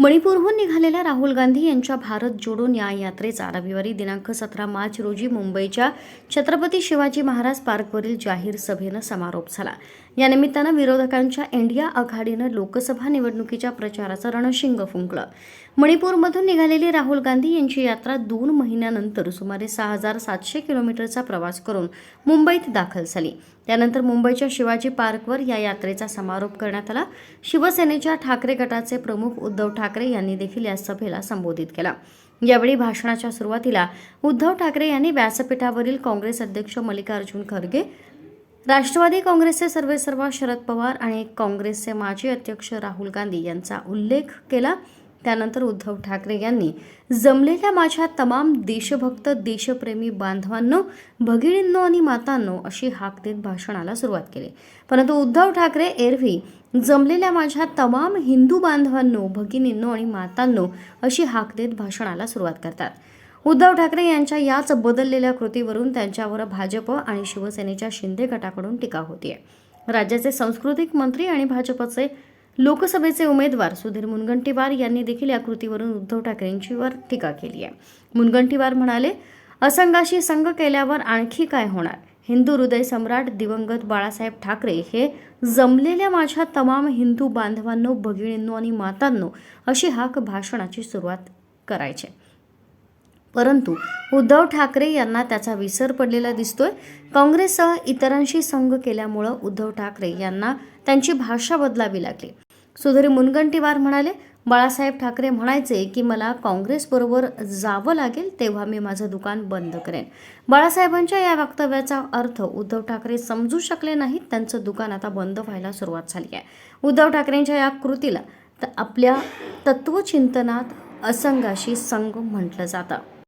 मणिपूरहून निघालेल्या राहुल गांधी यांच्या भारत जोडो न्याय यात्रेचा रविवारी दिनांक सतरा मार्च रोजी मुंबईच्या छत्रपती शिवाजी महाराज पार्कवरील जाहीर सभेनं समारोप झाला. या निमित्तानं विरोधकांच्या इंडिया आघाडीनं लोकसभा निवडणुकीच्या प्रचाराचं रणशिंग फुंकलं. मणिपूरमधून निघालेली राहुल गांधी यांची यात्रा दोन महिन्यानंतर सुमारे सहा हजार सातशे किलोमीटरचा प्रवास करून मुंबईत दाखल झाली. त्यानंतर मुंबईच्या शिवाजी पार्कवर या यात्रेचा समारोप करण्यात आला. शिवसेनेच्या ठाकरे गटाचे प्रमुख उद्धव ठाकरे यांनी देखील या सभेला संबोधित केला. यावेळी भाषणाच्या सुरुवातीला उद्धव ठाकरे यांनी व्यासपीठावरील काँग्रेस अध्यक्ष मल्लिकार्जुन खरगे राष्ट्रवादी काँग्रेसचे सर्वेसर्वा शरद पवार आणि काँग्रेसचे माजी अध्यक्ष राहुल गांधी यांचा उल्लेख केला. त्यानंतर उद्धव ठाकरे यांनी जमलेल्या माझ्या तमाम देशभक्त देशप्रेमी बांधवांनो भगिनींनो आणि मातांनो अशी हाक देत भाषणाला सुरुवात केली. परंतु उद्धव ठाकरे एरवी जमलेल्या माझ्या तमाम हिंदू बांधवांनो भगिनींनो आणि मातांनो अशी हाक देत भाषणाला सुरुवात करतात. उद्धव ठाकरे यांच्या याच बदललेल्या कृतीवरून त्यांच्यावर भाजप आणि शिवसेनेच्या शिंदे गटाकडून टीका होतीये. राज्याचे सांस्कृतिक मंत्री आणि भाजपचे लोकसभेचे उमेदवार सुधीर मुनगंटीवार यांनी देखील या कृतीवरून उद्धव ठाकरेंचीवर टीका केली आहे. मुनगंटीवार म्हणाले असंगाशी संघ केल्यावर आणखी काय होणार? हिंदू हृदय सम्राट दिवंगत बाळासाहेब ठाकरे हे जमलेल्या माझ्या तमाम हिंदू बांधवांनो भगिनींनो आणि मातांनो अशी हाक भाषणाची सुरुवात करायचे. परंतु उद्धव ठाकरे यांना त्याचा विसर पडलेला दिसतोय. काँग्रेससह इतरांशी संघ केल्यामुळं उद्धव ठाकरे यांना त्यांची भाषा बदलावी लागली. सुधीर मुनगंटीवार म्हणाले बाळासाहेब ठाकरे म्हणायचे की मला काँग्रेसबरोबर जावं लागेल तेव्हा मी माझं दुकान बंद करेन. बाळासाहेबांच्या या वक्तव्याचा अर्थ उद्धव ठाकरे समजू शकले नाहीत. त्यांचं दुकान आता बंद व्हायला सुरुवात झाली आहे. उद्धव ठाकरेंच्या या कृतीला आपल्या तत्वचिंतनात असंगाशी संघ म्हटलं जातं.